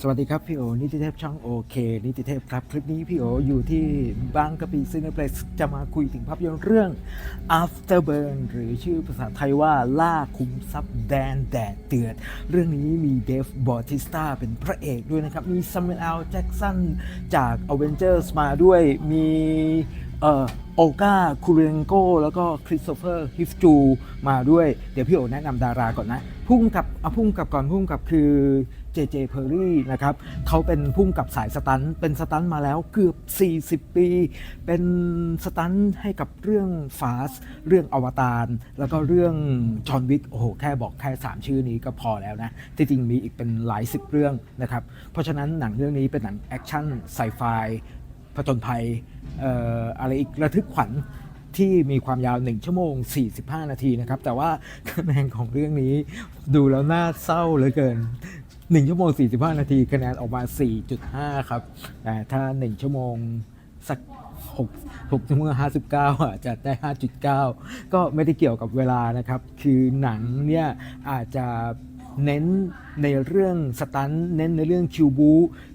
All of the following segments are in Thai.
สวัสดีครับพี่โอ นิติเทพช่องโอเค นิติเทพครับ คลิปนี้พี่โออยู่ที่บางกะปิซีนิเพลสจะมาคุยถึงภาพยนตร์เรื่อง Afterburn หรือชื่อภาษาไทยว่าล่าคุ้มทรัพย์แดนแดดเดือด เรื่องนี้มีเดฟบอติสตาเป็นพระเอกด้วยนะครับ มีซัมเมลแจ็กสันจาก Avengers มาด้วยมีเอ่อโอกาคูเรนโก แล้วก็คริสโตเฟอร์ฮิฟจูมาด้วย เดี๋ยวพี่โอแนะนำดาราก่อนนะพุ่มกับเอาพุ่มกับก่อนพุ่มกับคือ เจเจเพอร์รี่นะครับเขาเป็นพุ่มกับสายสตันเป็นสตันมาแล้วเกือบ 40 ปี เป็นสตันให้กับเรื่องฟาสเรื่องอวตารแล้วก็เรื่องจอห์นวิกโอ้โหแค่บอกแค่ 3 ชื่อนี้ก็พอแล้วนะที่จริงมีอีกเป็นหลายสิบเรื่องนะครับเพราะฉะนั้นหนังเรื่องนี้เป็นหนังแอคชั่นไซไฟผจญภัยเอ่ออะไรอีกระทึกขวัญที่มีความยาว 1 ชั่วโมง 45 นาทีนะครับ แต่ว่าคะแนนของเรื่องนี้ดูแล้วน่าเศร้าเหลือเกิน 1 ชั่วโมง 45 นาทีคะแนนออกมา 4.5 ครับแต่ถ้า 1 ชั่วโมงสัก6 6ชั่วโมง59อาจจะได้ 5.9 ก็ไม่ได้เกี่ยวกับเวลานะครับ คือหนังเนี่ยอาจจะเน้นในเรื่องสตันเน้นในเรื่องคิวบู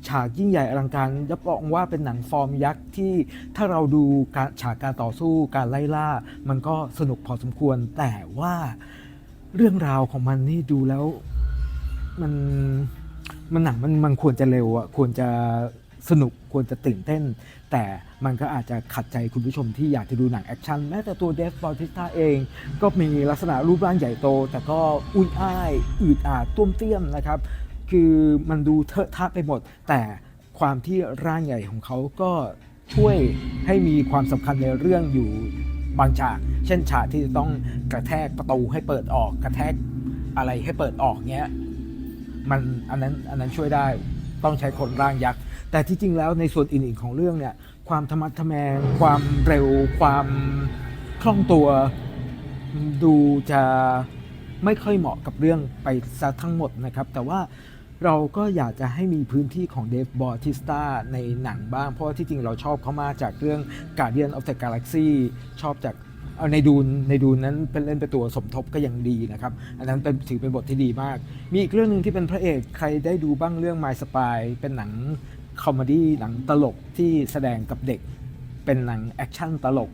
ฉากยิ่งใหญ่อลังการรับรองว่าเป็นหนังฟอร์มยักษ์ที่ถ้าเราดูการฉากการต่อสู้การไล่ล่า มันก็สนุกพอสมควรแต่ว่าเรื่องราวของมันนี่ดูแล้ว มันมันหนังมันมันควรจะเร็วอะควรจะสนุกควรจะตื่นเต้น แต่มันก็อาจจะขัดใจคุณผู้ชมที่อยากจะดูหนังแอคชั่นแม้แต่ตัวเดฟบอลติสตาเอง ก็มีลักษณะรูปร่างใหญ่โต แต่ก็อุ้ยอ้ายอืดอาดต้วมเตี้ยมนะครับ คือมันดูเทอะทะไปหมด แต่ความที่ร่างใหญ่ของเขาก็ช่วยให้มีความสำคัญในเรื่องอยู่บางฉาก เช่นฉากที่ต้องกระแทกประตูให้เปิดออกกระแทกอะไรให้เปิดออกเงี้ย มันอันนั้นอันนั้นช่วยได้ต้องใช้คนร่างยักษ์ แต่ที่จริงแล้วในส่วนอื่นๆของเรื่องเนี่ย ความธรรมะทแมง ความเร็ว ความคล่องตัว ดูจะไม่ค่อยเหมาะกับเรื่องไปซะทั้งหมดนะครับ แต่ว่าเราก็อยากจะให้มีพื้นที่ของเดฟบอร์ติสตาในหนังบ้าง เพราะว่าที่จริงเราชอบเขามาจากเรื่อง Guardian of the Galaxy ชอบจาก เอาในดูนในดูนนั้นเป็นเล่นเป็นตัวสมทบก็ยังดีนะครับ อันนั้นเป็นถือเป็นบทที่ดีมาก มีอีกเรื่องหนึ่งที่เป็นพระเอกใครได้ดูบ้างเรื่อง My Spy เป็นหนังคอมเมดี้หนังตลกที่แสดงกับเด็ก เป็นหนังแอคชั่นตลก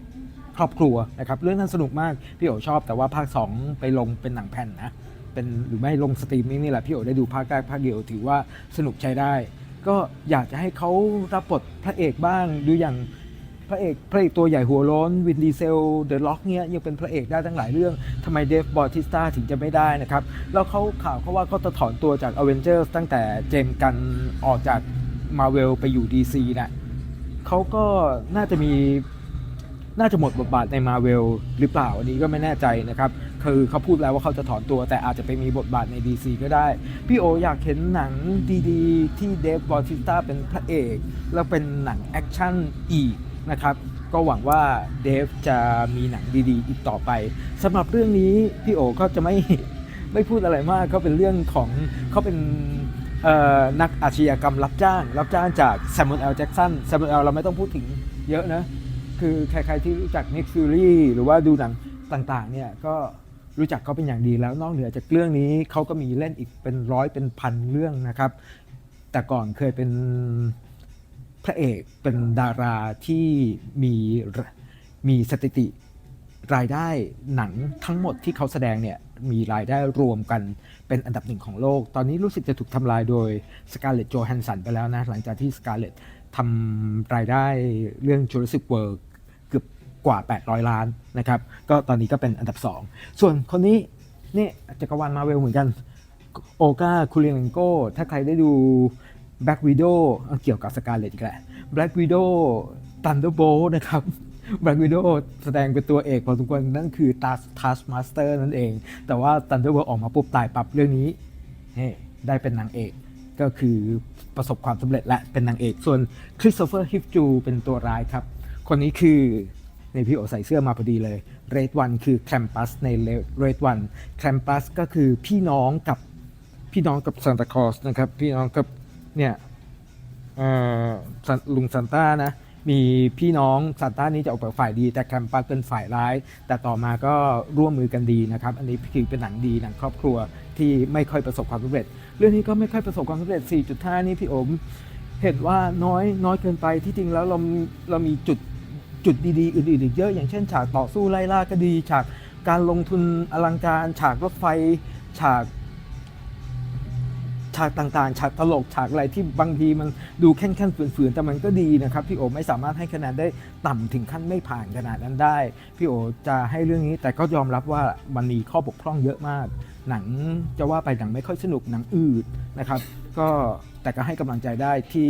ครอบครัวนะครับเรื่องนั้นสนุกมาก พี่โอชอบแต่ว่าภาค 2 ไปลงเป็นหนังแผ่นนะเป็นหรือไม่ลงสตรีมมิ่งนี่แหละพี่โอได้ดูภาคแรกภาคเดียวถือว่าสนุกใช้ได้ ก็อยากจะให้เขารับบทพระเอกบ้างดูอย่าง พระเอกพระเอกตัวใหญ่หัวโล้นวินดีเซลเดอะล็อกเนี้ยยังเป็นพระเอกได้ทั้งหลายเรื่องทำไมเดฟบอติสตาถึงจะไม่ได้นะครับ แล้วเขาข่าวเขาว่าเขาจะถอนตัวจากอเวนเจอร์ตั้งแต่เจมส์กันออกจากมาเวลไปอยู่ DC นะเขาก็น่าจะมีน่าจะหมดบทบาทในมาเวลหรือเปล่าอันนี้ก็ไม่แน่ใจนะครับ คือเขาพูดแล้วว่าเขาจะถอนตัว แต่อาจจะไปมีบทบาทใน DC ก็ได้ พี่โออยากเห็นหนังดีๆ ที่เดฟบอติสตาเป็นพระเอก แล้วเป็นหนังแอคชั่นอีก นะครับ ก็หวังว่าเดฟจะมีหนังดีๆ อีกต่อไปสำหรับเรื่องนี้พี่โอก็จะไม่ไม่พูดอะไรมากก็เป็นเรื่องของเขาเป็นนักอาชญากรรมรับจ้าง รับจ้างจากแซม u ู l แอลแจ็กสันแซม u ู l แอลเราไม่ต้องพูดถึงเยอะนะ คือใครๆที่รู้จักนิกฟิลลี่หรือว่าดูหนังต่างๆเนี่ยก็รู้จักเขาเป็นอย่างดีแล้วนอกเหนือจากเรื่องนี้เขาก็มีเล่นอีกเป็นร้อยเป็นพันเรื่องนะครับ แต่ก่อนเคยเป็น พระเอกเป็นดาราที่มีมีสถิติรายได้หนังทั้งหมดที่เขาแสดงเนี่ยมีรายได้รวมกันเป็นอันดับหนึ่งของโลก ตอนนี้รู้สึกจะถูกทำลายโดยสกาเลตโจแฮนสันไปแล้วนะ หลังจากที่สกาเลตทำรายได้เรื่อง Jurassic World เกือบกว่า 800 ล้านนะครับ ก็ตอนนี้ก็เป็นอันดับ 2 ส่วนคนนี้นี่จักรวาลมาเวลเหมือนกันโอกาคูเรียนโกถ้าใครได้ดู Black Widow เกี่ยวกับสกาเลตอีกแหละ Black Widow Thunderbolt นะครับ Black Widow แสดงเป็นตัวเอกพอสมควรนั่นคือ Taskmaster นั่นเอง แต่ว่า Thunderbolt ออกมาปุ๊บตายปับเรื่องนี้เฮ้ได้เป็นนางเอกก็คือประสบความสำเร็จและเป็นนางเอก ส่วนคริสโตเฟอร์ฮิฟจูเป็นตัวร้ายครับ คนนี้คือในพี่โอใส่เสื้อมาพอดีเลยเรดวันคือแคมปัสในเรดวันแคมปัสก็คือพี่น้องกับพี่น้องกับซานตาคลอสนะครับ พี่น้องกับ เนี่ยลุงซันต้านะมีพี่น้องซานต้านี้จะออกแบบฝ่ายดี แต่แคมปัสเป็นฝ่ายร้าย แต่ต่อมาก็ร่วมมือกันดีนะครับ อันนี้คือเป็นหนังดีหนังครอบครัวที่ไม่ค่อยประสบความสำเร็จ เรื่องนี้ก็ไม่ค่อยประสบความสำเร็จ 4.5 นี่พี่โอมเห็นว่าน้อยน้อยเกินไปที่จริงแล้วเราเรามีจุดจุดดีๆอื่นๆอีกเยอะ อย่างเช่น ฉากต่อสู้ไล่ล่าก็ดี ฉากการลงทุนอลังการ ฉากรถไฟ ฉาก ฉากต่างๆ ฉากตลกฉากอะไรที่บางทีมันดูแค่นๆฝืนๆแต่มันก็ดีนะครับ พี่โอไม่สามารถให้คะแนนได้ต่ำถึงขั้นไม่ผ่านขนาดนั้นได้ พี่โอจะให้เรื่องนี้แต่ก็ยอมรับว่ามันมีข้อบกพร่องเยอะมาก หนังจะว่าไปหนังไม่ค่อยสนุกหนังอืดนะครับ ก็แต่ก็ให้กำลังใจได้ที่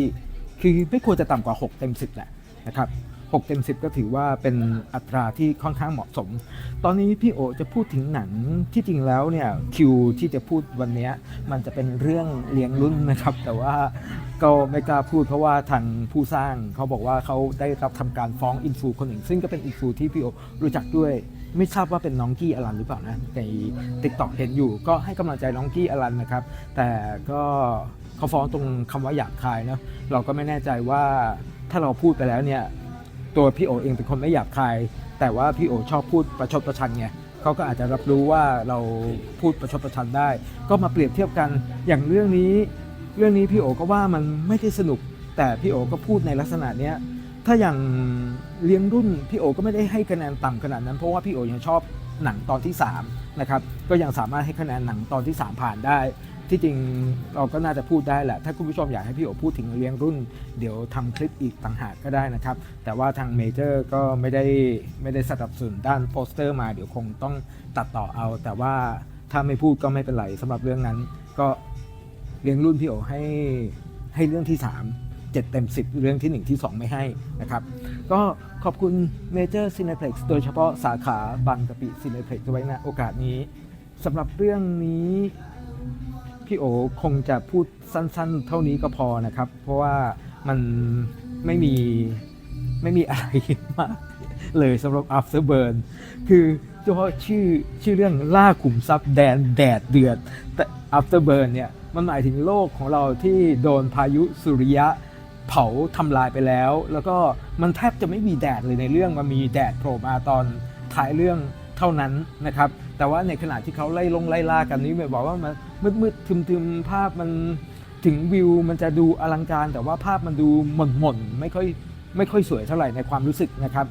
คือไม่ควรจะต่ำกว่า 6 เต็ม 10แหละนะครับ 6เต็ม10 ก็ถือว่าเป็นอัตราที่ค่อนข้างเหมาะสม ตอนนี้พี่โอจะพูดถึงหนังที่จริงแล้วเนี่ยคิวที่จะพูดวันนี้มันจะเป็นเรื่องเลี้ยงรุ่นนะครับ แต่ว่าก็ไม่กล้าพูดเพราะว่าทางผู้สร้างเขาบอกว่าเขาได้รับทำการฟ้องอินฟูคนหนึ่ง ซึ่งก็เป็นอินฟูที่พี่โอรู้จักด้วย ไม่ทราบว่าเป็นน้องกี้อลันหรือเปล่านะในติ๊กต็อกเห็นอยู่ ก็ให้กำลังใจน้องกี้อลันนะครับ แต่ก็เขาฟ้องตรงคำว่าหยาบคายเนาะเราก็ไม่แน่ใจว่าถ้าเราพูดไปแล้วเนี่ย ตัวพี่โอเองเป็นคนไม่หยาบคาย แต่ว่าพี่โอชอบพูดประชดประชันไงเขาก็อาจจะรับรู้ว่าเราพูดประชดประชันได้ ก็มาเปรียบเทียบกันอย่างเรื่องนี้ เรื่องนี้พี่โอก็ว่ามันไม่ได้สนุก แต่พี่โอก็พูดในลักษณะเนี้ยถ้าอย่างเลี้ยงรุ่นพี่โอก็ไม่ได้ให้คะแนนต่ำขนาดนั้นเพราะว่าพี่โอยังชอบหนังตอนที่3นะครับก็ยังสามารถให้คะแนนหนังตอนที่ 3 ผ่านได้ ที่จริงเราก็น่าจะพูดได้แหละ ถ้าคุณผู้ชมอยากให้พี่โอพูดถึงเลี้ยงรุ่น เดี๋ยวทำคลิปอีกต่างหากก็ได้นะครับ แต่ว่าทางเมเจอร์ก็ไม่ได้ไม่ได้สนับสนุนด้านโปสเตอร์มาเดี๋ยวคงต้องตัดต่อเอา แต่ว่าถ้าไม่พูดก็ไม่เป็นไรสำหรับเรื่องนั้น ก็เลี้ยงรุ่นพี่โอให้ให้เรื่องที่ 3 7 เต็ม 10 เรื่องที่ 1 ที่ 2 ไม่ให้นะครับ ก็ขอบคุณเมเจอร์ซีเนเพล็กซ์โดยเฉพาะสาขาบางกะปิซีเนเพล็กซ์ไว้นะโอกาสนี้สำหรับเรื่องนี้ พี่โอคงจะพูดสั้น ๆ เท่านี้ก็พอนะครับ เพราะว่ามันไม่มีไม่มีอะไรมากเลยสำหรับ After Burn คือเฉพาะชื่อชื่อเรื่องล่าขุมทรัพย์แดนแดดเดือด แต่ After Burn เนี่ยมันหมายถึงโลกของเราที่โดนพายุสุริยะเผาทำลายไปแล้ว แล้วก็มันแทบจะไม่มีแดดเลยในเรื่องมันมีแดดโผล่มาตอนท้ายเรื่องเท่านั้นนะครับ แต่ว่าในขณะที่เขาไล่ลงไล่ล่ากันนี้แบบบอกว่ามัน มืดมืดๆทึมๆภาพมันถึงวิวมันจะดูอลังการ แต่ว่าภาพมันดูหม่นหม่นๆไม่ค่อยไม่ค่อยสวยเท่าไหร่ในความรู้สึกนะครับ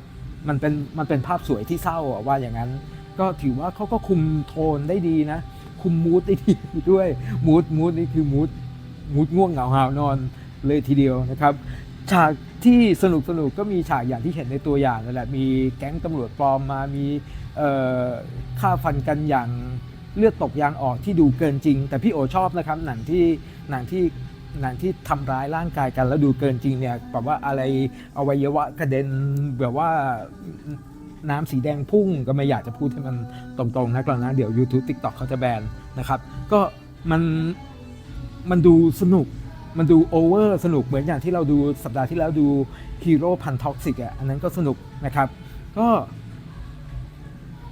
มันเป็นมันเป็นภาพสวยที่เศร้าว่าอย่างนั้น ก็ถือว่าเขาก็คุมโทนได้ดีนะ คุมมูดได้ดีด้วยมูดมูดนี่คือมูดมูดง่วงเหงาหานอนเลยทีเดียวนะครับฉากที่สนุกสนุกก็มีฉากอย่างที่เห็นในตัวอย่างนั่นแหละมีแก๊งตำรวจปลอมมามีฆ่าฟันกันอย่าง เลือดตกยางออกที่ดูเกินจริง แต่พี่โอชอบนะครับหนังที่หนังที่หนังที่ทำร้ายร่างกายกันแล้วดูเกินจริงเนี่ยแบบว่าอะไรอวัยวะกระเด็นแบบว่าน้ำสีแดงพุ่งก็ไม่อยากจะพูดให้มันตรงๆนะกล้วนะเดี๋ยว YouTube TikTok เขาจะแบนนะครับ ก็มันมันดูสนุกมันดูโอเวอร์สนุกเหมือนอย่างที่เราดูสัปดาห์ที่แล้วดูฮีโร่พันท็อกซิกอะอันนั้นก็สนุกนะครับ ก็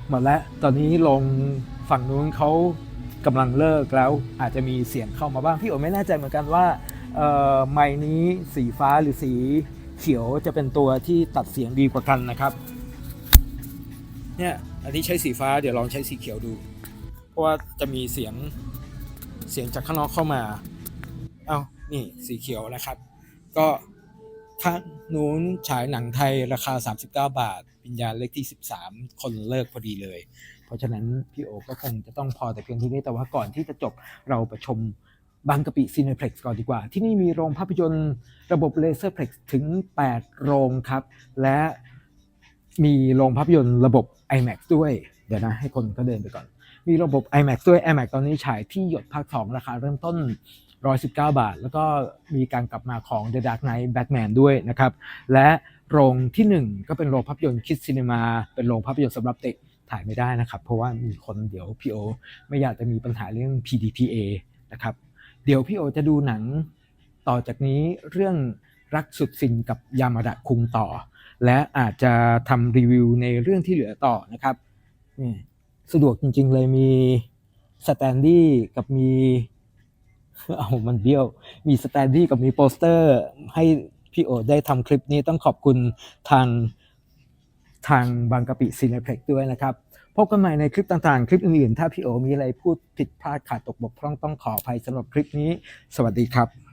หมดแล้วตอนนี้ลง ฝั่งนู้นเขากำลังเลิกแล้วอาจจะมีเสียงเข้ามาบ้างพี่โอไม่แน่ใจเหมือนกันว่าไม้นี้สีฟ้าหรือสีเขียวจะเป็นตัวที่ตัดเสียงดีกว่ากันนะครับเนี่ยอันนี้ใช้สีฟ้าเดี๋ยวลองใช้สีเขียวดู เพราะว่าจะมีเสียงเสียงจากข้างนอกเข้ามาเอานี่สีเขียวนะครับ ก็ข้างนู้นฉายหนังไทยราคา 39 บาทวิญญาเลขที่ 13 คนเลิกพอดีเลย ราะฉะนั้นพี่โอก็คงจะต้องพอแต่เพียงเที่นี้แต่ว่าก่อนที่จะจบเราไปชมบางกะปิซีเนเพล็กซ์ก่อนดีกว่า ที่นี่มีโรงภาพยนตร์ระบบเลเซอร์เพล็กซ์ถึง 8 โรงครับ และมีโรงภาพยนตร์ระบบ IMAX ด้วย เดี๋ยวนะ ให้คนก็เดินไปก่อน มีระบบ IMAX ด้วย IMAX ตอนนี้ฉายที่หยดภาค 2 ราคาเริ่มต้น 119 บาท แล้วก็มีการกลับมาของ The Dark Knight Batman ด้วยนะครับ และโรงทีหนึ่1 ก็เป็นโรงภาพยนตร์คิดซีนีมาเป็นโรงภาพยนตร์สำหรับเด็ก ถ่ายไม่ได้นะครับ เพราะว่ามีคนเดี๋ยวพี่โอไม่อยากจะมีปัญหาเรื่อง PDPA นะครับเดี๋ยวพี่โอจะดูหนังต่อจากนี้เรื่องรักสุดฟินกับยามาดะคุงต่อ และอาจจะทำรีวิวในเรื่องที่เหลือต่อนะครับสะดวกจริง ๆ เลยมีสแตนดี้กับมีเอามันเบี้ยว มีสแตนดี้กับมีโปสเตอร์ ให้พี่โอได้ทำคลิปนี้ต้องขอบคุณทาง ทางบางกะปิซีเนเพล็กด้วยนะครับพบกันใหม่ในคลิปต่างๆ คลิปอื่นๆ ถ้าพี่โอมีอะไรพูดผิดพลาดขาดตกบกพร่องต้องขออภัยสำหรับคลิปนี้ สวัสดีครับ